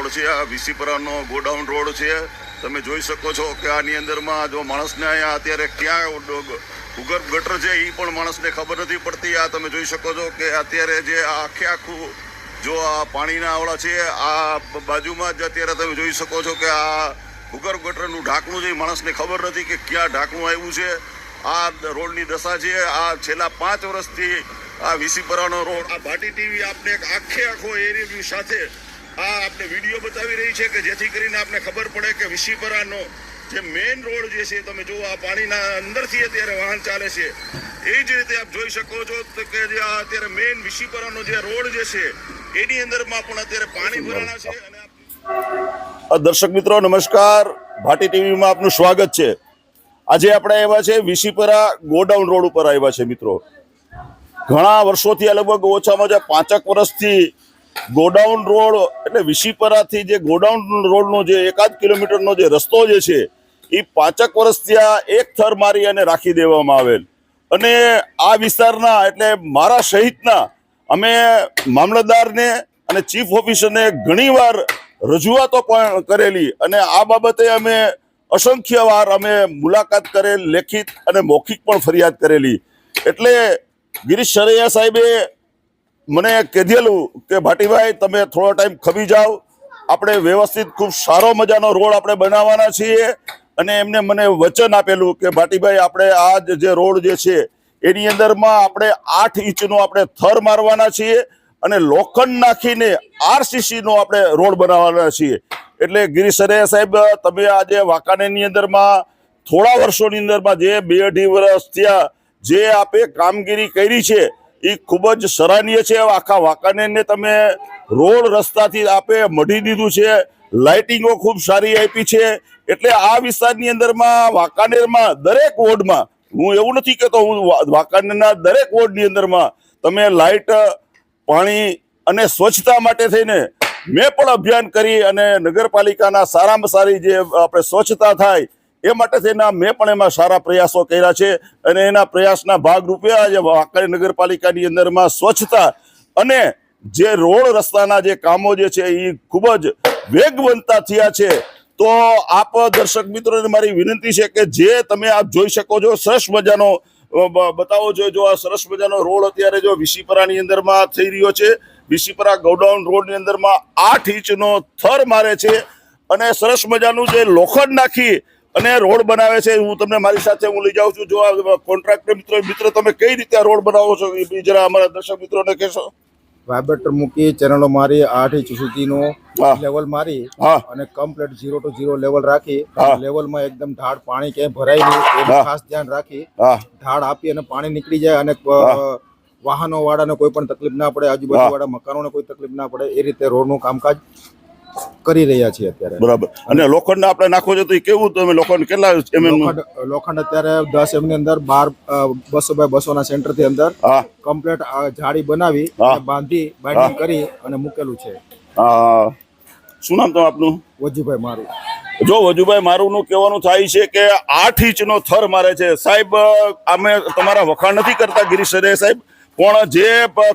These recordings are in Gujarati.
રોડ છે, આ વિસીપરાનો ગોડાઉન રોડ છે. તમે જોઈ શકો છો કે આની અંદરમાં જો માણસને અહીંયા અત્યારે ક્યાં ભૂગર્ભ ગટર છે એ પણ માણસને ખબર નથી પડતી. આ તમે જોઈ શકો છો કે અત્યારે જે આ આખે આખું જો આ પાણીના આવડા છે, આ બાજુમાં જ અત્યારે તમે જોઈ શકો છો કે આ ભૂગર્ભ ગટરનું ઢાંકણું છે એ માણસને ખબર નથી કે ક્યાં ઢાંકણું આવ્યું છે. આ રોડની દશા છે, આ છેલ્લા પાંચ વર્ષથી આ વિસીપરાનો રોડ, આ ભાટી ટીવી આપને આખે આખો એરિયા સાથે આ આપને વીડિયો બતાવી રહી છે કે જેથી કરીને આપને ખબર પડે કે વિશીપરાનો જે મેઇન રોડ જે છે, તમે જુઓ, આ પાણીના અંદરથી અત્યારે વાહન ચાલે છે. એ જ રીતે આપ જોઈ શકો છો કે જે આ અત્યારે મેઇન વિશીપરાનો જે રોડ જે છે, એની અંદરમાં પણ અત્યારે પાણી ભરાણા છે અને દર્શક મિત્રો, નમસ્કાર. ભાટી ટીવીમાં આપનું સ્વાગત છે. આજે આપણે આવ્યા છે વિશીપરા ગોડાઉન રોડ ઉપર આવ્યા છે મિત્રો. ઘણા વર્ષોથી લગભગ ઓછામાં ઓછા પાંચક વર્ષથી ગોડાઉન રોડ એટલે વિશીપરાથી જે ગોડાઉન રોડનો જે એકાદ કિલોમીટરનો જે રસ્તો જે છે, એ પાંચક વર્ષ ત્યાં એક થર મારી અને રાખી દેવામાં આવેલ. અને આ વિસ્તારના એટલે મારા સહિતના અમે મામલતદારને અને ચીફ ઓફિસરને ઘણીવાર રજૂઆતો પણ કરેલી અને આ બાબતે અમે અસંખ્ય વાર અમે મુલાકાત કરેલ, લેખિત અને મૌખિક પણ ફરિયાદ કરેલી. એટલે ગિરીશ સરૈયા સાહેબે મને કીધેલું કે ભાટીભાઈ, તમે થોડો ટાઈમ ખબી જાઓ. આપણે વ્યવસ્થિત ખૂબ સારો મજાનો રોડ આપણે બનાવવાના છીએ અને એમને મને વચન આપેલું કે ભાટીભાઈ, આપણે આ જ રોડ જે છે, એની અંદરમાં આપણે આઠ ઇંચનો આપણે થર મારવાના છીએ અને લોખંડ નાખીને આરસીસીનો આપણે રોડ બનાવવાના છીએ. એટલે ગિરીશ સાહેબ, તમે આજે વાંકાનેરની અંદરમાં, થોડા વર્ષોની અંદરમાં જે બે અઢી વર્ષ થયા, જે આપે કામગીરી કરી છે એ ખૂબ જ સરાહનીય છે. આખા વાંકાનેરને તમે રોડ રસ્તાથી આપે મઢી દીધું છે. લાઇટિંગો ખૂબ સારી આપી છે. એટલે આ વિસ્તારની અંદરમાં, વાંકાનેરમાં દરેક વોર્ડમાં, હું એવું નથી કહેતો, હું વાંકાનેરના દરેક વોર્ડની અંદરમાં તમે લાઇટ, પાણી અને સ્વચ્છતા માટે થઈને મેં પણ અભિયાન કરી અને નગરપાલિકાના સારામાં સારી જે આપણે સ્વચ્છતા થાય એ માટે થઈને મેં પણ એમાં સારા પ્રયાસો કર્યા છે અને એના પ્રયાસના ભાગરૂપે આજે વાંકાનેર નગરપાલિકાની અંદરમાં સ્વચ્છતા અને જે રોડ રસ્તાના જે કામો જે છે એ ખૂબ જ વેગવંતા થયા છે. તો આપ દર્શક મિત્રોને મારી વિનંતી છે કે જે તમે આપ જોઈ શકો છો સરસ મજાનો બતાવો છો જો આ સરસ મજાનો રોડ અત્યારે જો વિસીપરાની અંદરમાં થઈ રહ્યો છે. વિસીપરા ગોડાઉન રોડની અંદરમાં આઠ ઇંચનો થર મારે છે અને સરસ મજાનું જે લોખંડ નાખી અને રોડ બનાવે છે હું તમને મારી સાથે હું લઈ જાઉં છું. જો આ કોન્ટ્રાક્ટર મિત્રો મિત્રો તમે કઈ રીતે આ રોડ બનાવો છો? એ જરા અમારા દર્શક મિત્રોને કહેશો. વાઇબ્રેટર મૂકી ચેનલો મારી આઠ ઇંચ સુધીનો લેવલ મારી અને complete zero to zero level રાખી. લેવલમાં એકદમ ઢાળ પાણી ક્યાંય ભરાય નહીં એનું ખાસ ધ્યાન રાખી. ઢાળ આપી અને પાણી નીકળી જાય અને વાહનો વાળાને કોઈ પણ તકલીફ ના પડે આજુબાજુ વાળા મકાનોને કોઈ તકલીફ ના પડે એ રીતે રોડનું કામકાજ કરી રહ્યા છીએ અત્યારે. બરાબર. અને લોખંડ આપણે નાખો છો તો એ કેવું તમે લોખંડ કેટલા એમ લોખંડ અત્યારે દસ એમની અંદર બાર બસો બાય બસો ના સેન્ટરથી અંદર કમ્પ્લીટ જાળી બનાવી. બાંધી બાઇન્ડિંગ કરી અને મૂકેલું છે. શું નામ તમે આપનું? વજુભાઈ મારું. જો વજુભાઈ મારું નું કહેવાનું થાય છે કે આઠ ઇંચનો થર મારે છે. સાહેબ અમે તમારા વખાણ નથી કરતા ગિરીશ સરે સાહેબ. પણ જે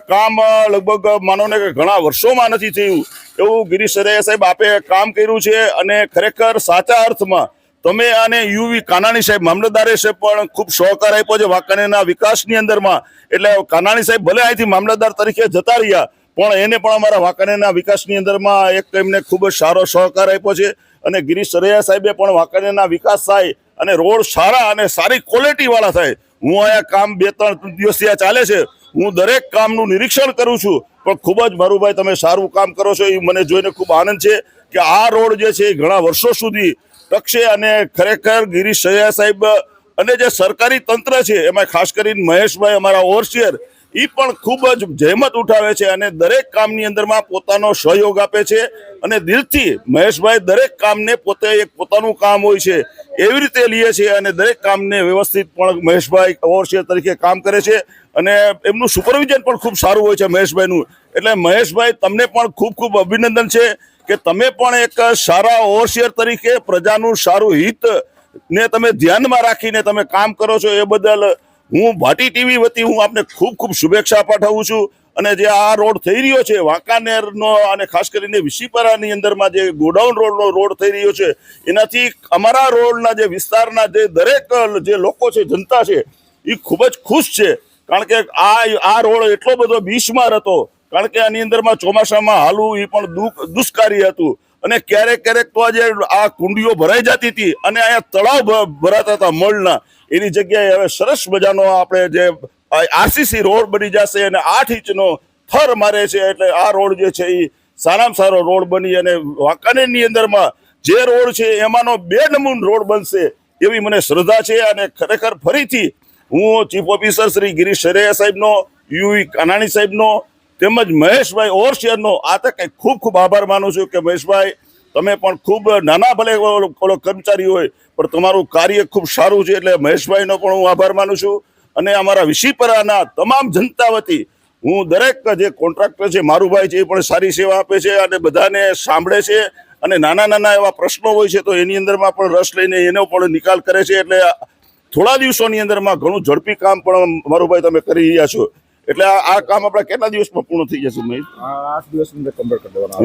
કામ લગભગ માનો ને ઘણા વર્ષોમાં નથી થયું, એવું ગિરીશ સરે સાહેબ આપે કામ કર્યું છે અને ખરેખર સાચા અર્થમાં તમે અને યુવી કાનાણી સાહેબ, મામલતદારે સાહેબ પણ ખૂબ સહકાર આપ્યો છે વાંકાનેરના વિકાસની અંદરમાં. એટલે કાનાણી સાહેબ ભલે અહીંથી મામલતદાર તરીકે જતા રહ્યા, પણ એને પણ અમારા વાંકાનેરના વિકાસની અંદરમાં એક એમને ખૂબ જ સારો સહકાર આપ્યો છે અને ગિરીશ સરૈયા સાહેબે પણ વાંકાનેરના વિકાસ થાય અને રોડ સારા અને સારી ક્વોલિટી વાળા થાય. હું અહીંયા કામ બે ત્રણ દિવસથી ત્યાં ચાલે છે હું દરેક કામનું નિરીક્ષણ કરું છું, પણ ખૂબ જ મારુભાઈ તમે સારું કામ કરો છો, એ મને જોઈને ખૂબ આનંદ છે કે આ રોડ જે છે એ ઘણા વર્ષો સુધી ટકશે અને ખરેખર ગિરીશ સૈયા સાહેબ અને જે સરકારી તંત્ર છે, એમાં ખાસ કરીને મહેશભાઈ અમારા ઓવરસિયર એ પણ ખૂબ જ જહેમત ઉઠાવે છે અને દરેક કામની અંદરમાં પોતાનો સહયોગ આપે છે અને દિલથી મહેશભાઈ દરેક કામને પોતે એક પોતાનું કામ હોય છે, એવી રીતે લે છે અને દરેક કામને વ્યવસ્થિત પણ મહેશભાઈ ઓવરસીયર તરીકે કામ કરે છે અને એમનું સુપરવિઝન પણ ખૂબ સારું હોય છે મહેશભાઈનું. એટલે મહેશભાઈ, તમને પણ ખૂબ ખૂબ અભિનંદન છે કે તમે પણ એક સારા ઓવરસીયર તરીકે પ્રજાનું સારું હિત ને તમે ધ્યાનમાં રાખીને તમે કામ કરો છો એ બદલ હું ભાટી ટીવી વતી હું આપને ખૂબ ખૂબ શુભેચ્છા પાઠવું છું. અને જે આ રોડ થઈ રહ્યો છે, વાંકાનેરનો અને ખાસ કરીને વિસીપરાની અંદરમાં જે ગોડાઉન રોડનો રોડ થઈ રહ્યો છે, એનાથી અમારા રોડના જે વિસ્તારના જે દરેક જે લોકો છે, જનતા છે, એ ખૂબ જ ખુશ છે. કારણ કે આ આ રોડ એટલો બધો બીસમાર હતો. કારણ કે આની અંદરમાં ચોમાસામાં હાલવું એ પણ દુઃખ દુષ્કારી હતું. અને ક્યારેક ક્યારેક તો આજે આ કુંડીઓ ભરાઈ જતી હતી અને અહીંયા તળાવ ભરાતા હતા મળના એની જગ્યાએ હવે સરસ મજાનો આપણે જે આરસીસી રોડ બની જશે અને આઠ ઇંચનો થર મારે છે એટલે આ રોડ જે છે એ સારામાં સારો રોડ બની અને વાંકાનેરની અંદરમાં જે રોડ છે એમાંનો બે નમૂન રોડ બનશે એવી મને શ્રદ્ધા છે અને ખરેખર ફરીથી હું ચીફ ઓફિસર શ્રી ગિરીશ શરેયા સાહેબનો, યુ કાનાણી સાહેબનો તેમજ મહેશભાઈ ઓવરશેરનો આ તકે ખૂબ ખૂબ આભાર માનું છું કે મહેશભાઈ, તમે પણ ખૂબ નાના ભલે ઓલો કર્મચારી હોય, પણ તમારું કાર્ય ખૂબ સારું છે એટલે મહેશભાઈનો પણ હું આભાર માનું છું. અને અમારા વિશીપરાના તમામ જનતા વતી હું દરેક જે કોન્ટ્રાક્ટર છે, મારુભાઈ છે, એ પણ સારી સેવા આપે છે અને બધાને સાંભળે છે અને નાના નાના એવા પ્રશ્નો હોય છે તો એની અંદરમાં પણ રસ લઈને એનો પણ નિકાલ કરે છે એટલે થોડા દિવસોની અંદરમાં ઘણું ઝડપી કામ પણ મારું ભાઈ તમે કરી રહ્યા છો. એટલે આ કામ આપણા કેટલા દિવસમાં પૂર્ણ થઈ જશે મહેશ? આઠ દિવસની અંદર કમ્પ્લીટ કરી દેવાનો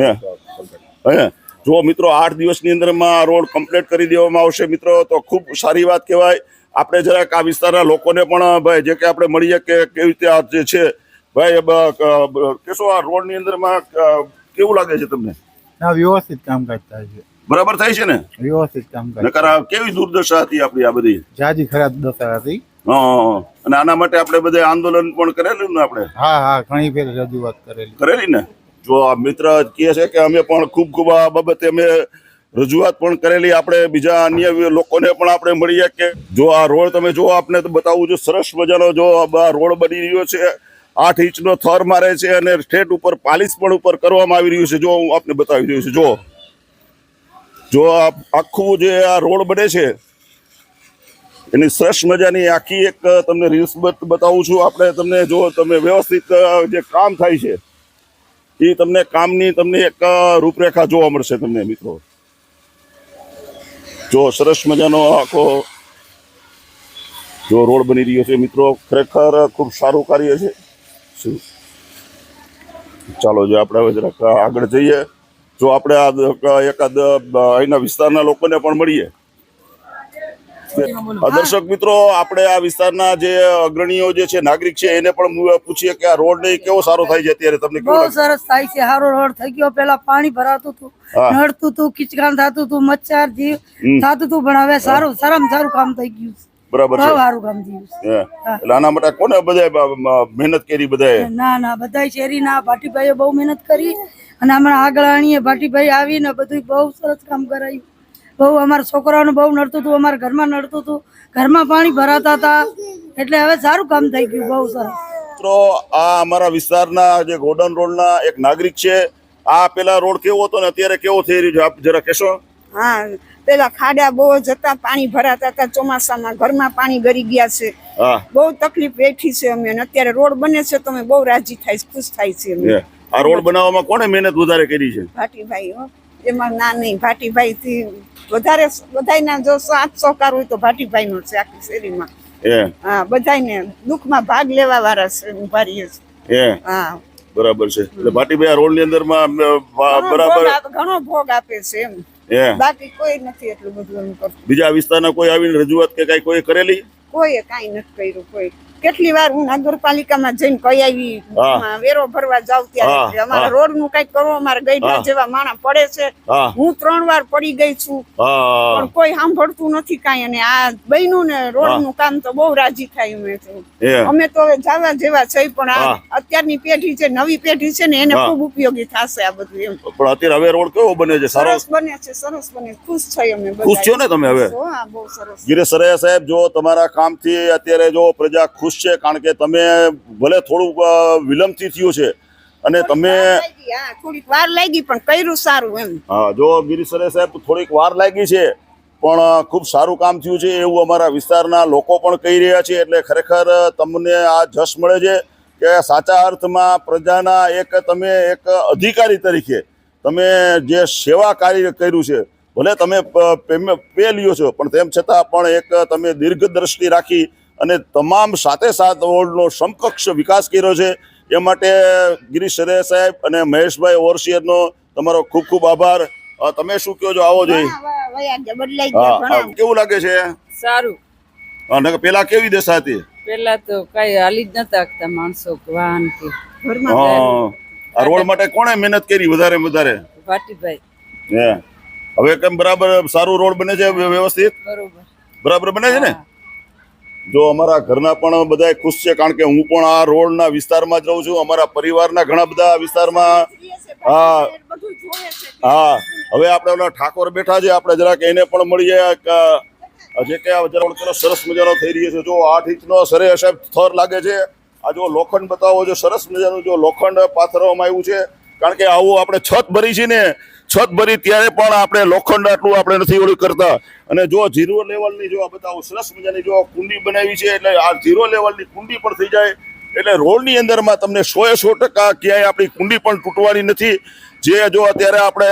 હે. જો મિત્રો આઠ દિવસની અંદરમાં રોડ કમ્પ્લીટ કરી દેવામાં આવશે મિત્રો તો ખૂબ સારી વાત કહેવાય. આપણે જરાક આ વિસ્તારના લોકોને પણ ભાઈ જે કે આપણે મળીએ કે કેવી રીતે આ જે છે ભાઈ કેશો આ રોડની અંદરમાં કેવું લાગે છે તમને? ના વ્યવસ્થિત કામ થાય છે. બરાબર થાય છે ને? વ્યવસ્થિત કરે નકર આ કેવી દુર્દશા હતી આપણી આ બધી? જાજી ખરાબ દશા હતી. અને આના માટે આપણે બધે આંદોલન પણ કરેલું ને આપણે? હા હા ઘણી ફેર રજૂઆત કરેલી. કરેલી ને? જો આ મિત્ર કહે છે કે અમે પણ ખૂબ ખૂબ આ બાબતે અમે રજૂઆત પણ કરેલી. આપણે બીજા અન્ય લોકોને પણ આપણે મળીએ કે જો આ રોડ તમે જો આપને તો બતાવું જો સરસ મજાનો જો આ રોડ બની રહ્યો છે. આઠ ઇંચનો થર મારે છે અને સ્ટેટ ઉપર પાલિશ પણ ઉપર કરવામાં આવી રહ્યું છે. જો હું આપને બતાવી રહ્યું છું. જો. જો આખું જે આ રોડ બને છે એની સરસ મજાની આખી એક તમને રીલ્સ બતાવું છું. આપણે તમને જો તમે વ્યવસ્થિત જે કામ થાય છે, એ તમને કામની તમને એક રૂપરેખા જોવા મળશે તમને, મિત્રો. જો સરસ મજાનો આખો જો રોડ બની રહ્યો છે, મિત્રો. ખરેખર ખૂબ સારું કાર્ય છે. ચાલો, જો આપણે હવે જરાક આગળ જઈએ. જો આપણે આ એકાદ અહીંના વિસ્તારના લોકોને પણ મળીએ. દર્શક મિત્રો આપણે આ વિસ્તારના જે અગ્રણીઓ જે છે નાગરિક છે એને પણ પૂછીએ કે આ રોડ ને કેવો સારો થાય છે અત્યારે તમને બહુ સરસ થાય છે. સારો રોડ થઈ ગયો. પેલા પાણી ભરાતું હતું નડતું હતું કિચકાન થતું હતું મચ્છર જીવ થતું હતું પણ હવે સારું સારામાં સારું કામ થઈ ગયું. બરાબર છે. સારું કામ થયું એટલે આના માટે કોને બધા મહેનત કરી બધાએ? ના ના બધાય શેરીના ભાટીભાઈએ બહુ મહેનત કરી અને હમણાં આગળ આણીએ ભાટીભાઈ આવીને બધું બહુ સરસ કામ કરાયું. બહુ અમારા છોકરાઓને બહુ નડતું હતું અમારા ઘરમાં નડતું હતું. ઘરમાં પાણી ભરાતા હતા. એટલે હવે સારું કામ થઈ ગયું બહુ સરસ. મિત્રો આ અમારા વિસ્તારના જે ગોડન રોડના એક નાગરિક છે આ પેલા રોડ કેવો હતો ને અત્યારે કેવો થઈ રહ્યો છે? આપ જરા કહેશો? હા પેલા ખાડા બહુ જતા પાણી ભરાતા હતા ચોમાસામાં ઘરમાં પાણી ગરી ગયા છે. બહુ તકલીફ વેઠી છે અમે અત્યારે રોડ બને છે તો અમે બહુ રાજી થાય છે, ખુશ થાય છે આ રોડ બનાવવામાં કોને મહેનત વધારે કરી છે? ભાટીભાઈ હો. એમાં ના નહીં ભાટીભાઈ થી વધારે બધાયના જો સાથ સહકાર હોય તો ભાટીભાઈ નો છે આખી શેરીમાં. હા બધાયને દુઃખમાં ભાગ લેવા વાળા છે ઊભા રહીએ છે. હા. બરાબર છે. એટલે ભાટીભાઈ રોડની અંદરમાં બરાબર. ઘણો ભોગ આપે છે એમ. બાકી કોઈ નથી એટલું બધું બીજા વિસ્તારના કોઈ આવીને રજૂઆત કે કઈ કોઈ કરેલી? કોઈએ કાંઈ નથી કર્યું કોઈ. કેટલી વાર હું નગરપાલિકામાં જઈને કઈ આવી. વેરો ભરવા જાવ ત્યારે અમારા રોડનું કંઈક કરો અમારા ગઈડા જેવા માણા પડે છે. હું. ત્રણ વાર પડી ગઈ છું. પણ કોઈ સાંભળતું નથી કાંઈ. અને આ બન્યું ને રોડનું કામ તો બહુ રાજી થાય અમે તો. અમે તો હવે જવા જેવા છે પણ આ અત્યારની પેઢી છે નવી પેઢી છે ને એને. ખૂબ ઉપયોગી થશે આ બધું એમ. પણ અત્યારે હવે રોડ કેવો બને છે? સરસ બને છે સરસ બને. ખુશ થઈ અમે. ખુશ છો ને તમે હવે? હા બહુ સરસ. ગિરીશ સરૈયા સાહેબ જો તમારા કામથી અત્યારે જો પ્રજા ખુશ છે કારણ કે તમે ભલે થોડુંક વિલંબથી થયું છે અને તમે થોડીક વાર લાગી પણ કર્યું સારું એમ. હા જો ગિરીશરે સાહેબ થોડીક વાર લાગી છે પણ ખૂબ સારું કામ થયું છે એવું અમારા વિસ્તારના લોકો પણ કહી રહ્યા છે એટલે ખરેખર તમને આ જશ મળે છે કે સાચા અર્થમાં પ્રજાના એક તમે એક અધિકારી તરીકે તમે જે સેવા કાર્ય કર્યું છે ભલે તમે પે લ્યો છો પણ તેમ છતાં પણ એક તમે દીર્ઘ દ્રષ્ટિ રાખી અને તમામ સાથે સાત વોર્ડનો સમકક્ષ વિકાસ કર્યો છે. એ માટે ગિરીશ સરેયા સાહેબ અને મહેશભાઈ ઓવરસિયરનો તમારો ખૂબ ખૂબ આભાર. તમે શું કહો છો? આવો જોઈએ કેવું લાગે છે? સારું. અને પેલા કેવી દશા હતી? પેલા તો કઈ હાલી જ નતા આગતા માણસો વાહન કે હા. આ રોડ માટે કોણે મહેનત કરી વધારે વધારે? ભાટીભાઈ હે. હવે કેમ બરાબર સારું રોડ બને છે વ્યવસ્થિત? બરોબર. બરાબર બને છે ને? જો અમારા ઘરના પણ બધા ખુશ છે, કારણ કે હું પણ આ રોડના વિસ્તારમાં જ રહું છું. અમારા પરિવારના ઘણા બધા વિસ્તારમાં હા. હા. હવે આપણે ઓલા ઠાકોર બેઠા છે, આપણે જરાક એને પણ મળીએ. જે કે જરા સરસ મજાનો થઈ રહ્યો છે. જો આઠ ઇંચનો સરે સાહેબ થર લાગે છે. આ જો લોખંડ બતાવો, જો સરસ મજાનું જો લોખંડ પાથરવામાં આવ્યું છે. કારણ કે આવું આપણે છત ભરી છે ને છત ભરી ત્યારે પણ આપણે લોખંડ આટલું આપણે નથી ઓળી કરતા. અને જો ઝીરો લેવલની જો આ બધા સરસ મજાની જો કુંડી બનાવી છે, એટલે આ ઝીરો લેવલની કુંડી પણ થઈ જાય. એટલે રોડની અંદરમાં તમને સો એ સો ટકા ક્યાંય આપણી કુંડી પણ તૂટવાની નથી. જે જો અત્યારે આપણે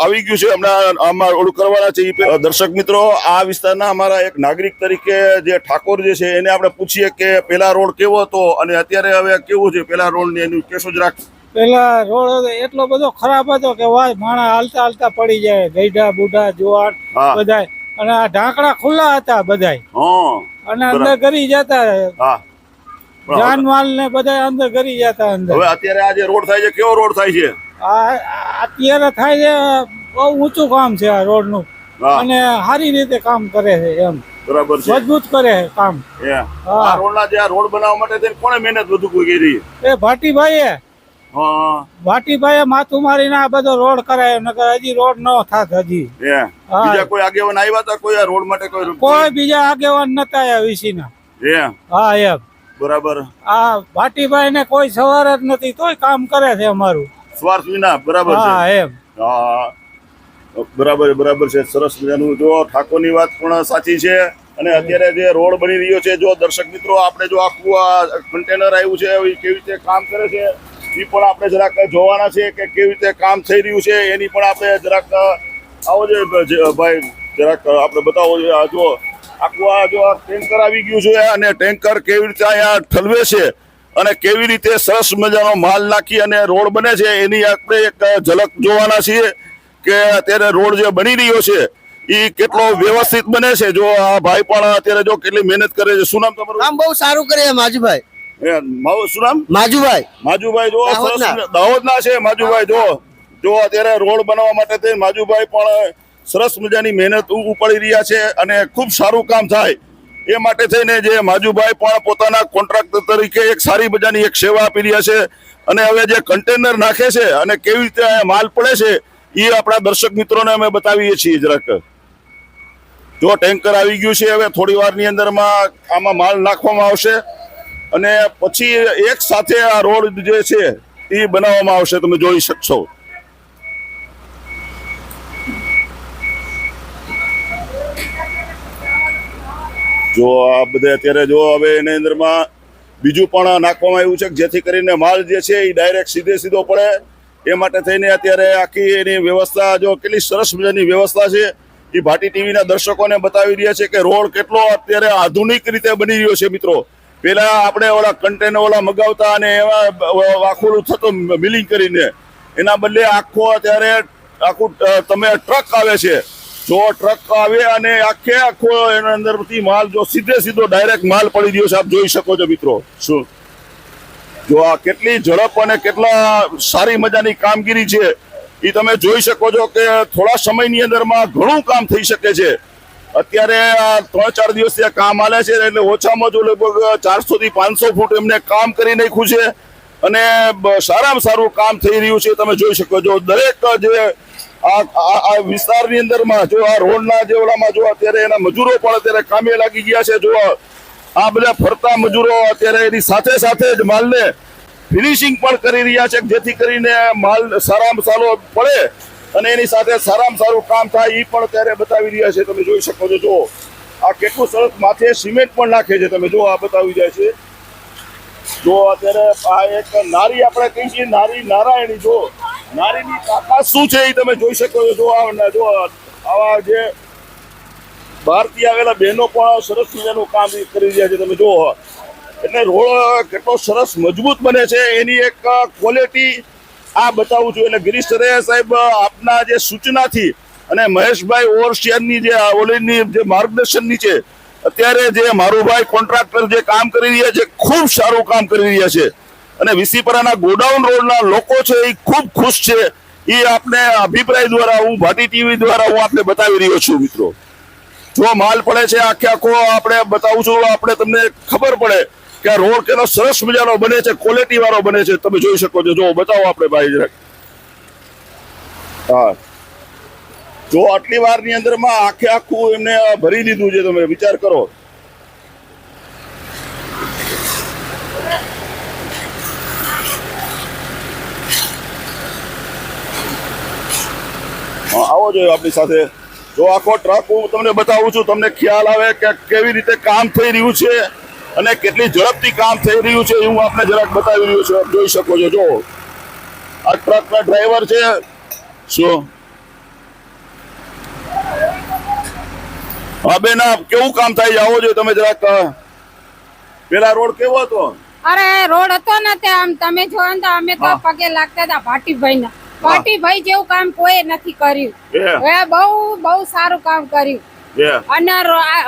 આવી ગયું છે, હમણાં આમાં ઓલું કરવાના છે એ દર્શક મિત્રો, આ વિસ્તારના અમારા એક નાગરિક તરીકે જે ઠાકોર જે છે, એને આપણે પૂછીએ કે પેલા રોડ કેવો હતો? અને અત્યારે હવે કેવું છે પેલા રોડની એનું કેસો જ જરાક પેલા રોડ એટલો બધો ખરાબ હતો કે વાય માણસ હાલતા હાલતા પડી જાય ગઈઢા બુઢા જુવાન બધા અને આ ઢાંકડા ખુલ્લા હતા બધા અને અંદર ગરી જતા. જાનમાલ ને બધા અંદર ગરી જતા અંદર. હવે અત્યારે આ જે રોડ થાય છે કેવો રોડ થાય છે? આ અત્યારે થાય છે બહુ ઊંચું કામ છે આ રોડનું અને સારી રીતે કામ કરે છે એમ. બરાબર છે. મજબૂત કરે છે કામ. આ રોડ ના જે આ રોડ બનાવવા માટે કોને કોણે મહેનત વધુ કોઈ કરી? એ ભાટીભાઈએ હા. માથું મારીને આ બધો રોડ કરાયો નકર હજી રોડ ન થાત હજી. બીજા કોઈ આગેવાન આવ્યા હતા? કોઈ રોડ માટે કોઈ કોઈ બીજા આગેવાન નતા આવ્યા વીસીના હા એમ. બરાબર. આ ભાટીભાઈ ને કોઈ સવાર જ નથી તોય કામ કરે છે અમારું. સ્વાર્થ વિના બરાબર છે. હા એમ. હા. બરાબર બરાબર છે. સરસ મજાનું. જો ઠાકોરની વાત પણ સાચી છે. અને અત્યારે જે રોડ બની રહ્યો છે જો દર્શક મિત્રો આપણે જો આખું આ કન્ટેનર આવ્યું છે કેવી રીતે કામ કરે છે? એ પણ આપણે જરાક જોવાના છે કે કેવી રીતે કામ થઈ રહ્યું છે, એની પણ આપણે જરાક આવો જે જે, ભાઈ, જરાક આપણે બતાવો જોઈએ. આ જો આખું આ જો આ ટેન્કર આવી ગયું છે અને ટેન્કર કેવી રીતે અહીંયા ઠલવે છે અને કેવી રીતે સરસ મજાનો માલ નાખી અને રોડ બને છે, એની આપણે એક ઝલક જોવાના છીએ કે અત્યારે રોડ જે બની રહ્યો છે એ કેટલો વ્યવસ્થિત બને છે. જો આ ભાઈ પણ અત્યારે જો કેટલી મહેનત કરે છે. શું નામ તમારું? કામ બહુ સારું કરે એમ માજુભાઈ શું નામ? માજુભાઈ. માજુભાઈ જો દાહોદ ના છે માજુભાઈ જો. જો અત્યારે રોડ બનાવવા માટે તે માજુભાઈ પણ સરસ મજાની મહેનત ઉપાડી રહ્યા છે અને ખૂબ સારું કામ થાય. એ માટે થઈને જે માજુભાઈ પણ પોતાના કોન્ટ્રાક્ટર તરીકે એક સારી મજાની એક સેવા આપી રહ્યા છે અને હવે જે કન્ટેનર નાખે છે અને કેવી રીતે માલ પડે છે એ આપણા દર્શક મિત્રોને અમે બતાવીએ છીએ જરાક. જો ટેન્કર આવી ગયું છે હવે થોડી વારની અંદરમાં આમાં માલ નાખવામાં આવશે. અને પછી એક સાથે આ રોડ જે છે એ બનાવવામાં આવશે, તમે જોઈ શકશો. જો આ બધે અત્યારે જો હવે એની અંદરમાં બીજું પણ નાખવામાં આવ્યું છે જેથી કરીને માલ જે છે એ ડાયરેક્ટ સીધે સીધો પડે. એ માટે થઈને અત્યારે આખી એની વ્યવસ્થા જો કેટલી સરસ મજાની વ્યવસ્થા છે એ ભાટી ટીવીના દર્શકોને બતાવી રહ્યા છે કે રોડ કેટલો અત્યારે આધુનિક રીતે બની રહ્યો છે, મિત્રો. પેલા આપણે ઓલા કન્ટેનર ઓલા મગાવતા અને એવા આખું થતું મિલિંગ કરીને. એના બદલે આખો અત્યારે આખું તમે ટ્રક આવે છે. જો ટ્રક આવે અને આખે આખો એના અંદરથી માલ જો સીધે સીધો ડાયરેક્ટ માલ પડી ગયો છે, આપ જોઈ શકો છો મિત્રો. શું? જો આ કેટલી ઝડપ અને કેટલા સારી મજાની કામગીરી છે એ તમે જોઈ શકો છો કે થોડા સમયની અંદરમાં ઘણું કામ થઈ શકે છે. અત્યારે ત્રણ ચાર દિવસથી આ કામ હાલે છે એટલે ઓછામાં જો લગભગ ચારસો થી પાંચસો ફૂટ એમને કામ કરી નાખ્યું છે. અને સારામાં સારું કામ થઈ રહ્યું છે. તમે જોઈ શકો છો, દરેક જે, આ વિસ્તારની અંદરમાં, જો આ રોડના જે ઓલામાં જો અત્યારે એના મજૂરો પણ અત્યારે કામે લાગી ગયા છે, જો આ બધા ફરતા મજૂરો અત્યારે એની સાથે સાથે જ માલને ફિનિશિંગ પણ કરી રહ્યા છે, જેથી કરીને માલ સારામાં સારો પડે. અને એની સાથે સારામાં સારું કામ થાય એ પણ ત્યારે બતાવી રહ્યા છે. તમે જોઈ શકો છો જો આ કેટલું સરસ માથે સિમેન્ટ પણ નાખે છે. તમે જો આ બતાવી જાય છે. જો અત્યારે આ એક નારી આપણે કહીએ છીએ, નારી નારાયણી. જો નારીની તાકાત શું છે એ તમે જોઈ શકો છો. જો આ જો આવા જે બહારથી આવેલા બહેનો પણ સરસ મજાનું કામ કરી રહ્યા છે. તમે જુઓ એટલે રોડ કેટલો સરસ મજબૂત બને છે. એની એક ક્વોલિટી આ બતાવું છું. એટલે ગિરીશ સરૈયા સાહેબ, આપના જે સૂચનાથી અને મહેશભાઈ ઓવરશિયરની જે ઓલીની જે માર્ગદર્શન નીચે અત્યારે જે મારુભાઈ કોન્ટ્રાક્ટર જે કામ કરી રહ્યા છે, ખૂબ સારું કામ કરી રહ્યા છે. અને વિસીપરાના ગોડાઉન રોડના લોકો છે એ ખૂબ ખુશ છે. એ આપને અભિપ્રાય દ્વારા, હું ભાટી ટીવી દ્વારા હું આપને બતાવી રહ્યો છું, મિત્રો. જો માલ પડે છે આખે આખો, આપણે બતાવું છું, આપણે તમને ખબર પડે. કે આ રોડ કેટલો સરસ મજાનો બને છે ક્વોલિટી વાળો બને છે, તમે જોઈ શકો છો. જો, બતાવો આપણે ભાઈ હા. જો આટલી વારની અંદરમાં આખે આખું એમને ભરી દીધું છે તમે વિચાર કરો. આવો જોઈએ આપણી સાથે. જો આખો ટ્રક હું તમને બતાવું છું, તમને ખ્યાલ આવે કે કેવી રીતે કામ થઈ રહ્યું છે. અને કેટલી ઝડપથી કામ થઈ રહ્યું છે એ હું આપને જરાક બતાવી રહ્યો છું. જોઈ શકો છો. જો આ ટ્રકના ડ્રાઈવર છે. શું? હા બેન કેવું કામ થાય આવો જોઈએ તમે જરાક પેલા રોડ કેવો હતો? અરે રોડ હતો ને તે આમ તમે જો તો અમે તો. પગે લાગતા હતા ભાટીભાઈ ના ભાટીભાઈ જેવું કામ કોઈ નથી કર્યું. એ બહુ બહુ સારું કામ કર્યું. અને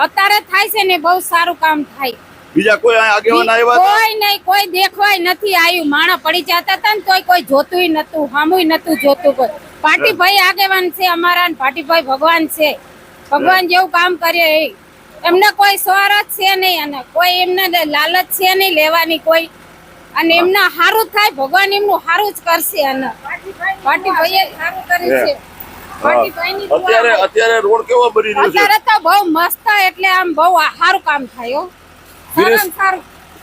અત્યારે થાય છે ને બહુ સારું કામ થાય. બીજા કોઈ આગેવાન આવ્યા કોઈ નહીં કોઈ દેખવાય નથી. આવ્યું માણા પડી જતા હતા ને તોય કોઈ જોતું નતું હામુય નતું જોતું કોઈ. પાટીભાઈ આગેવાન છે અમારા ને ભાટીભાઈ ભગવાન છે. ભગવાન જેવું કામ કરે એ. એમને કોઈ સ્વાર્થ છે નહીં અને કોઈ એમને લાલચ છે નહીં લેવાની કોઈ. અને એમને સારું થાય ભગવાન એમનું સારું જ કરશે અને ભાટીભાઈએ સારું કર્યું છે. અત્યારે અત્યારે રોડ કેવો બની રહ્યો છે? અત્યારે તો બહુ મસ્ત એટલે આમ બહુ સારું કામ થાય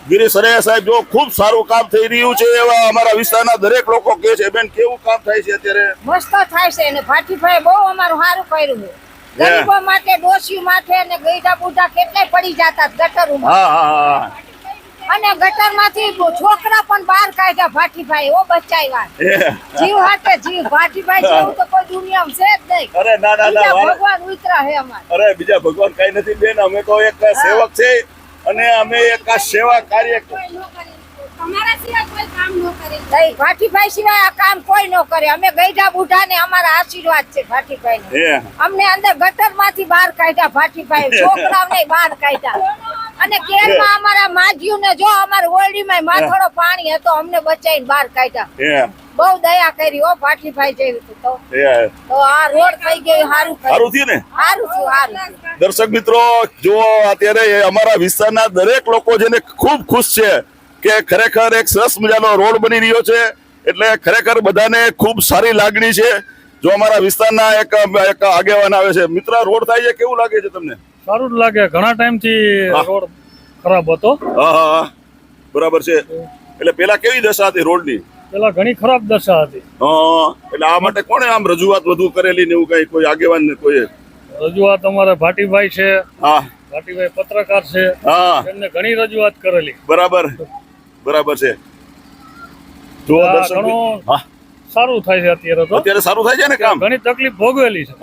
ગિરીશ સરૈયા સાહેબ જો ખૂબ સારું કામ થઈ રહ્યું છે એવા અમારા વિસ્તારના દરેક લોકો કહે છે બેન કેવું કામ થાય છે અત્યારે? મસ્ત થાય છે અને ભાટીભાઈ બહુ અમારું સારું કર્યું છે. ગરીબો માટે ડોસી માટે અને ગઈડા બુઢા કેટલાય પડી જતા ગટરમાં. હા હા હા અને ગટરમાંથી છોકરા પણ બહાર કાઢ્યા ભાટીભાઈ ઓ બચાવ્યા જીવ હાથે જીવ. ભાટીભાઈ જેવું તો કોઈ દુનિયામાં છે જ નહીં. અરે ના ના ના ભગવાન ઉતરા હે અમારે. અરે બીજા ભગવાન કઈ નથી બેન. અમે તો એક સેવક છે. અને અમે એક આ સેવા કાર્ય કોઈ ન કરે. તમારા સિવાય કોઈ કામ ન કરે. ભાટીભાઈ સિવાય આ કામ કોઈ ન કરે. અમે ગઈઢા બુઢા ને અમારા આશીર્વાદ છે ભાટીભાઈ અમને અંદર ગટરમાંથી બહાર કાઢ્યા ભાટીભાઈ છોકરાઓને બહાર કાઢ્યા. અને કેરમાં અમારા માજીઓને જો અમારા ઓરડીમાં માથોડો પાણી હતો અમને બચાવીને બહાર કાઢ્યા. બહુ દયા કરી ઓ પાટલી ભાઈ જેવી તો. તો આ રોડ થઈ ગયો સારું સારું થયું થયું ને? સારું થયું સારું દર્શક મિત્રો જો અત્યારે અમારા વિસ્તારના દરેક લોકો જેને ખૂબ ખુશ છે કે ખરેખર એક સરસ મજાનો રોડ બની રહ્યો છે. એટલે ખરેખર બધાને ખૂબ સારી લાગણી છે. જો અમારા વિસ્તારના એક એક આગેવાન આવે છે મિત્ર રોડ થાય છે કેવું લાગે છે તમને? સારું જ લાગે. ઘણા ટાઈમથી રોડ ખરાબ હતો. હા હા બરાબર છે. એટલે પેલા કેવી દશા હતી રોડની? પેલા ઘણી ખરાબ દશા હતી. હા એટલે આ માટે કોણે આમ રજૂઆત વધુ કરેલી ને એવું કઈ કોઈ આગેવાન ને કોઈ રજૂઆત અમારે ભાટીભાઈ છે. હા. ભાટીભાઈ પત્રકાર છે. હા. એમને ઘણી રજૂઆત કરેલી. બરાબર. બરાબર છે. જો આ દર્શક હા. સારું થાય છે અત્યારે તો. અત્યારે સારું થાય છે ને કામ? ઘણી તકલીફ ભોગવેલી છે.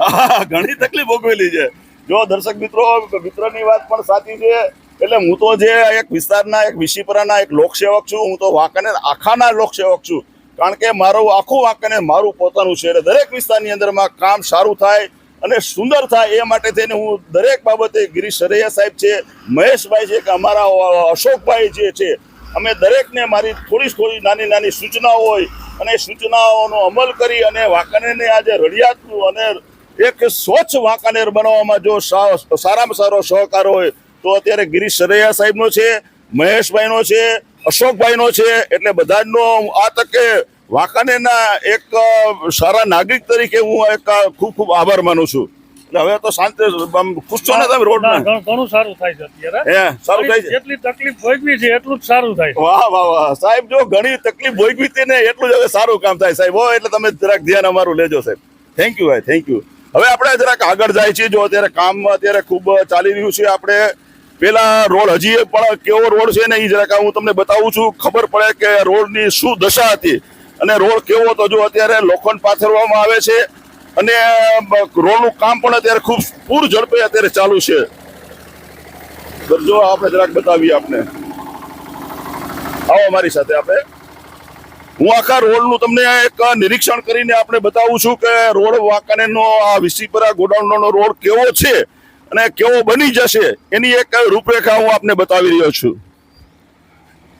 ઘણી તકલીફ ભોગવેલી છે. જો દર્શક મિત્રો મિત્રની વાત પણ સાચી છે. એટલે હું તો જે એક વિસ્તારના એક વિશીપરાના એક લોકસેવક છું હું તો વાંકાનેર આખાના લોકસેવક છું. કારણ કે મારું આખું વાંકાનેર મારું પોતાનું છે. એટલે દરેક વિસ્તારની અંદરમાં કામ સારું થાય અને સુંદર થાય એ માટે થઈને હું દરેક બાબતે ગિરીશ સરૈયા સાહેબ છે મહેશભાઈ છે કે અમારા અશોકભાઈ જે છે અમે દરેકને મારી થોડી થોડી નાની નાની સૂચનાઓ હોય અને સૂચનાઓનો અમલ કરી અને વાંકાનેરને આજે રળિયાતું અને એક સ્વચ્છ વાંકાનેર બનાવવામાં જો સારામાં સારો સહકાર હોય, તો અત્યારે ગિરીશ સરૈયા સાહેબનો છે, મહેશભાઈનો છે, અશોકભાઈનો છે, એટલે બધાનો આ તકે વાંકાનેરના એક સારા નાગરિક તરીકે હું એક ખૂબ ખૂબ આભાર માનું છું. હવે તો શાંતિ ખુશ છો ને તમે રોડ ઘણું સારું થાય છે અત્યારે. હે સારું થાય છે? જેટલી તકલીફ ભોગવી છે એટલું જ સારું થાય વાહ વાહ વાહ. સાહેબ જો ઘણી તકલીફ ભોગવી હતી ને એટલું જ હવે સારું કામ થાય. સાહેબ હો એટલે તમે જરાક ધ્યાન અમારું લેજો સાહેબ. થેન્ક યુ ભાઈ થેન્ક યુ હવે આપણે જરાક આગળ જાય છીએ. જો અત્યારે કામ અત્યારે ખૂબ ચાલી રહ્યું છે આપણે. પેલા રોડ હજી પણ કેવો રોડ છે ને એ જરાક હું તમને બતાવું છું. ખબર પડે કે રોડની શું દશા હતી. અને રોડ કેવો હતો? જો અત્યારે લોખંડ પાથરવામાં આવે છે. અને રોડનું કામ પણ અત્યારે ખૂબ પૂર ઝડપે અત્યારે ચાલુ છે. જો આપણે જરાક બતાવીએ આપને. આવો અમારી સાથે આપણે હું આખા રોડનું તમને એક નિરીક્ષણ કરીને આપણે બતાવું છું કે રોડ વાંકાનેરનો, આ વિસીપરા ગોડાઉનનો રોડ કેવો છે અને કેવો બની જશે એની એક રૂપરેખા હું આપને બતાવી રહ્યો છું.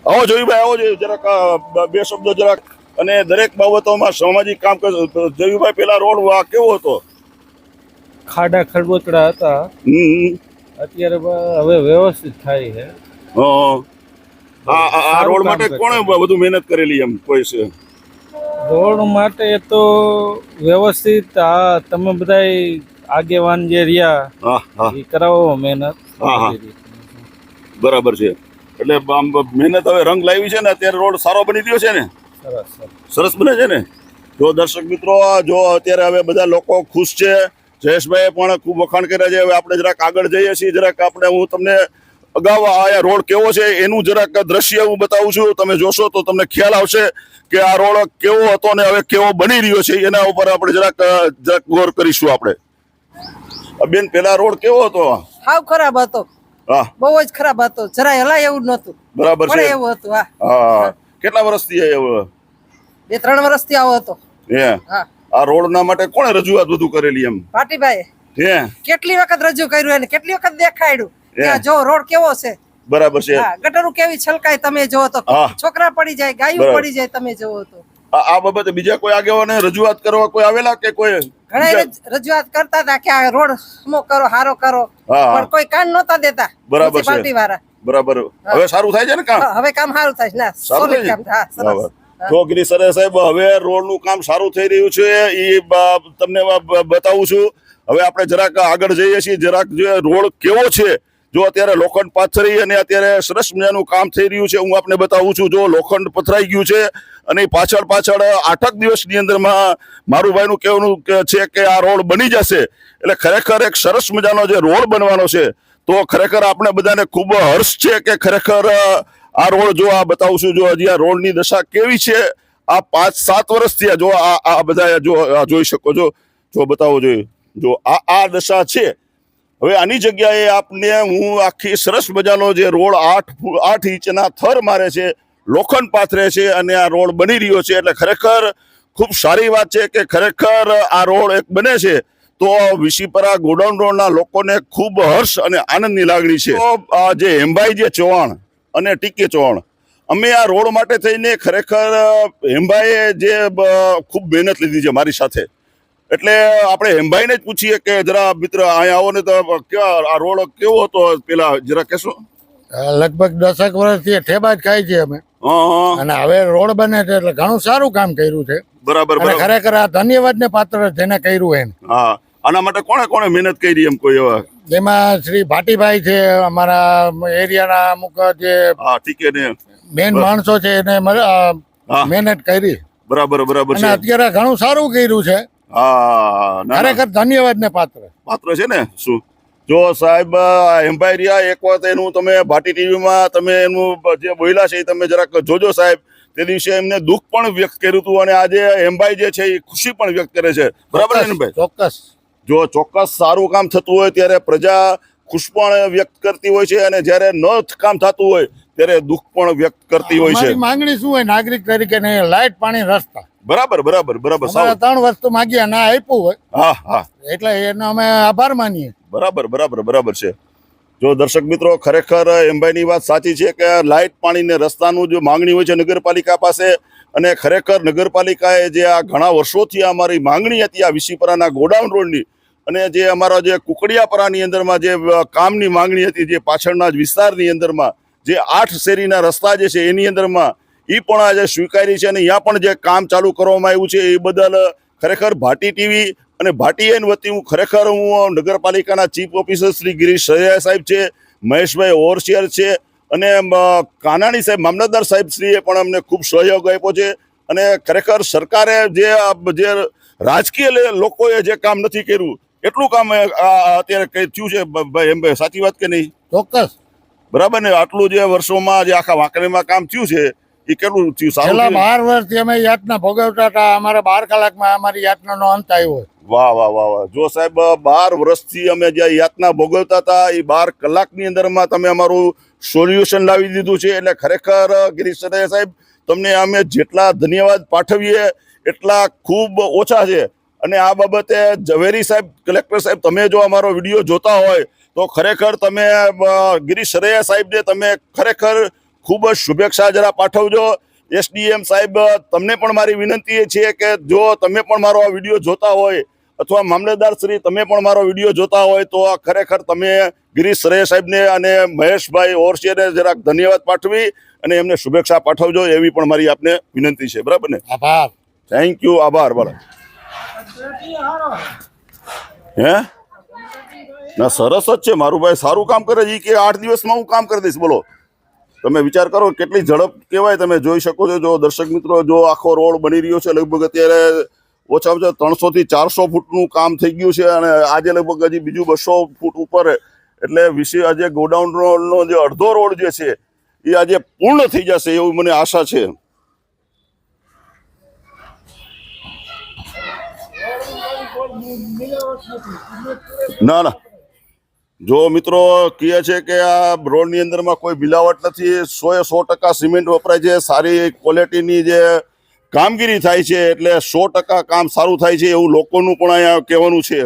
આવો જોયુભાઈ આવો જોયું. જરાક બે શબ્દો જરાક અને દરેક બાબતોમાં સામાજિક કામ જયુભાઈ પેલા રોડ કેવો હતો? ખાડા ખરબોચડા હતા. અત્યારે હવે વ્યવસ્થિત થાય છે. હં. આ રોડ માટે કોણે બધું મહેનત કરેલી એમ કોઈ છે? રોડ માટે તો વ્યવસ્થિત આ તમે બધા આગેવાન જે રહ્યા એ કરાવો મહેનત. હા, હા. બરાબર છે. એટલે મહેનત હવે રંગ લાવી છે ને અત્યારે રોડ સારો બની રહ્યો છે ને? સરસ બને છે ને? જો દર્શક મિત્રો જો અત્યારે હવે બધા લોકો ખુશ છે. જયેશભાઈએ પણ ખૂબ વખાણ કર્યા છે. હવે આપણે જરાક આગળ જઈએ છીએ. જરાક આપણે હું તમને અગાઉ આ રોડ કેવો છે એનું જરાક દ્રશ્ય હું બતાવું છું. તમે જોશો તો તમને ખ્યાલ આવશે કે આ રોડ કેવો હતો ને હવે કેવો બની રહ્યો છે. એના ઉપર આપણે જરાક જરાક ગોર કરીશું આપણે. આ બેન પેલા રોડ કેવો હતો? હાવ ખરાબ હતો. હા. બહુ જ ખરાબ હતો. જરાય હલાય એવું નહોતું. બરાબર છે. એવું હતું હા. હા. કેટલા વર્ષથી બે ત્રણ વર્ષથી આવો હતો. હે? આ રોડના માટે કોણે રજૂઆત બધું કરેલી એમ? પાટીભાઈ હે? કેટલી વખત રજૂ કર્યું એને? કેટલી વખત દેખાડ્યું? ત્યાં જો રોડ કેવો છે? બરાબર છે. ગટરું કેવી છલકાય તમે જોવો તો. છોકરા પડી જાય ગાયું પડી જાય તમે જોવો તો. આ બાબતે બીજા કોઈ આગેવાને રજૂઆત કરવા કોઈ આવેલા કે કોઈ ઘણા રજ- રજૂઆત કરતા હતા કે આ રોડ સમો કરો હારો કરો. પણ કોઈ કાન નહોતા દેતા. બરાબર છે. પાર્ટી વાળા બરાબર. હવે સારું થાય છે ને કામ? હવે કામ સારું થાય છે. ના સારું કામ. હા સરસ. તો ગિરીશ સરે સાહેબ હવે રોડનું કામ સારું થઈ રહ્યું છે. એ તમને બતાવું છું. હવે આપણે જરાક આગળ જઈએ છીએ. જરાક જે રોડ કેવો છે જો અત્યારે લોખંડ પાથરી અને અત્યારે સરસ મજાનું કામ થઈ રહ્યું છે હું આપને બતાવું છું. જો લોખંડ પથરાઈ ગયું છે અને પાછળ પાછળ આઠક દિવસની અંદરમાં મારું ભાઈનું કહેવાનું છે કે આ રોડ બની જશે. એટલે ખરેખર એક સરસ મજાનો જે રોડ બનવાનો છે તો ખરેખર આપણે બધાને ખૂબ હર્ષ છે કે ખરેખર આ રોડ જો આ બતાવું છું જો હજી આ રોડની દશા કેવી છે, આ પાંચ સાત વર્ષથી જો આ આ બધા જો જોઈ શકો છો, જો બતાવો જોઈએ, જો આ આ દશા છે. હવે આની જગ્યાએ આપને હું આખી સરસ મજાનો જે રોડ આઠ આઠ ઇંચના થર મારે છે, લોખંડ પાથરે છે અને આ રોડ બની રહ્યો છે, એટલે ખરેખર ખૂબ સારી વાત છે કે ખરેખર આ રોડ એક બને છે. તો વિશીપરા ગોડાઉન રોડના લોકોને ખૂબ હર્ષ અને આનંદની લાગણી છે. જે હેમભાઈ જે ચૌહાણ અને ટીકે ચૌહાણ અમે આ રોડ માટે થઈને ખરેખર હેમભાઈએ જે ખૂબ મહેનત લીધી છે મારી સાથે. એટલે આપણે હેમભાઈને જ પૂછીએ કે જરા મિત્ર અહીંયા આવો ને તો કેવા આ રોડ કેવો હતો પેલા જરા કહેશો? લગભગ દસેક વર્ષથી ઠેબા જ ખાઈ છીએ અમે. અને હવે રોડ બને છે એટલે ઘણું સારું કામ કર્યું છે. બરાબર બરાબર. ખરેખર આ ધન્યવાદ ને પાત્ર જેને કર્યું એને હા. આના માટે કોણે કોણે મહેનત કરી એમ કોઈ એવા? જેમાં શ્રી ભાટીભાઈ છે અમારા એરિયાના અમુક જે હા ઠીક ને. મેન માણસો છે એને મહેનત કરી. બરાબર બરાબર છે. અત્યારે ઘણું સારું કર્યું છે. હા. ખરેખર ધન્યવાદ ને પાત્ર. પાત્ર છે ને? શું? જો સાહેબ એમ્પાયરિયા એક વખત એનું તમે ભાટી ટીવીમાં તમે એનું જે બોલ્યા છે એ તમે જરાક જોજો સાહેબ. તે દિવસે એમને દુઃખ પણ વ્યક્ત કર્યું હતું અને આજે એમભાઈ જે છે એ ખુશી પણ વ્યક્ત કરે છે. બરાબર ભાઈ? ચોક્કસ. જો ચોક્કસ સારું કામ થતું હોય ત્યારે પ્રજા ખુશ પણ વ્યક્ત કરતી હોય છે અને જ્યારે ન કામ થતું હોય ત્યારે દુઃખ પણ વ્યક્ત કરતી હોય છે. માંગણી શું હોય? નાગરિક તરીકે ને લાઇટ પાણી રસ્તા. બરાબર બરાબર બરાબર ત્રણ વસ્તુ માંગ્યા ના આપ્યું હોય. હા હા. એટલે એનો અમે આભાર માનીએ. બરાબર બરાબર બરાબર છે. જો દર્શક મિત્રો ખરેખર એમભાઈની વાત સાચી છે કે લાઇટ પાણી ને રસ્તાનું જો માંગણી હોય છે નગરપાલિકા પાસે. અને ખરેખર નગરપાલિકાએ જે આ ઘણા વર્ષોથી અમારી માંગણી હતી આ વિસીપરાના ગોડાઉન રોડની અને જે અમારા જે કુકડિયાપરાની અંદરમાં જે કામની માંગણી હતી જે પાછળના જ વિસ્તારની અંદરમાં જે આઠ શેરીના રસ્તા જે છે એની અંદરમાં એ પણ આજે સ્વીકારી છે અને અહીંયા પણ જે કામ ચાલુ કરવામાં આવ્યું છે એ બદલ ખરેખર ભાટી ટીવી અને ભાટી એન વતી હું ખરેખર હું નગરપાલિકાના ચીફ ઓફિસર શ્રી ગિરીશ સૈયા સાહેબ છે, મહેશભાઈ ઓવરસિયર છે અને કાનાણી સાહેબ મામલતદાર સાહેબ શ્રીએ પણ અમને ખૂબ સહયોગ આપ્યો છે અને ખરેખર સરકારે જે જે રાજકીય લોકોએ જે કામ નથી કર્યું એટલું કામ અત્યારે કઈ થયું છે ભાઈ એમ ભાઈ સાચી વાત કે નહીં? ચોક્કસ. બરાબર ને? આટલું જે વર્ષોમાં જે આખા વાંકરેમાં કામ થયું છે એ કેટલું થયું? સારું છેલ્લા બાર વર્ષથી અમે યાતના ભોગવતા હતા. અમારે બાર કલાકમાં અમારી યાતનાનો અંત આવ્યો વાહ વાહ વાહ વાહ. જો સાહેબ બાર વર્ષથી અમે જે યાતના ભોગવતા હતા એ બાર કલાકની અંદરમાં તમે અમારું સોલ્યુશન લાવી દીધું છે. એટલે ખરેખર ગિરીશ સાહેબ તમને અમે જેટલા ધન્યવાદ પાઠવીએ એટલા ખૂબ ઓછા છે. અને આ બાબતે ઝવેરી સાહેબ કલેક્ટર સાહેબ તમે જો અમારો વીડિયો જોતા હોય તો ખરેખર તમે ગિરીશ સરૈયા સાહેબને તમે ખરેખર ખૂબ જ શુભેચ્છા જરા પાઠવજો. એસડીએમ સાહેબ તમને પણ મારી વિનંતી એ છે કે જો તમે પણ મારો આ વીડિયો જોતા હોય અથવા મામલેદાર શ્રી તમે પણ મારો વીડિયો જોતા હોય તો આ ખરેખર તમે ગિરીશ સરૈયા સાહેબને અને મહેશભાઈ ઓરસીને જરાક ધન્યવાદ પાઠવી અને એમને શુભેચ્છા પાઠવજો એવી પણ મારી આપને વિનંતી છે. બરાબર ને? આભાર. થેન્ક યુ આભાર. બરાબર. હે? ના સરસ જ છે. મારું ભાઈ સારું કામ કરે છે. કે આઠ દિવસમાં હું કામ કરી દઈશ. બોલો. તમે વિચાર કરો કેટલી ઝડપ કહેવાય તમે જોઈ શકો છો. જો દર્શક મિત્રો, જો આખો રોડ બની રહ્યો છે, લગભગ અત્યારે ઓછામાં ઓછા ત્રણસોથી ચારસો ફૂટનું કામ થઈ ગયું છે અને આજે લગભગ હજી બીજું બસો ફૂટ ઉપર એટલે વિશે આજે ગોડાઉન રોડનો જે અડધો રોડ જે છે, એ આજે પૂર્ણ થઈ જશે એવું મને આશા છે. ના ના. જો મિત્રો કહે છે કે આ રોડની અંદરમાં કોઈ મિલાવટ નથી સો એ સો ટકા સિમેન્ટ વપરાય છે, સારી ક્વોલિટીની જે કામગીરી થાય છે, એટલે સો ટકા કામ સારું થાય છે એવું લોકોનું પણ અહીંયા કહેવાનું છે.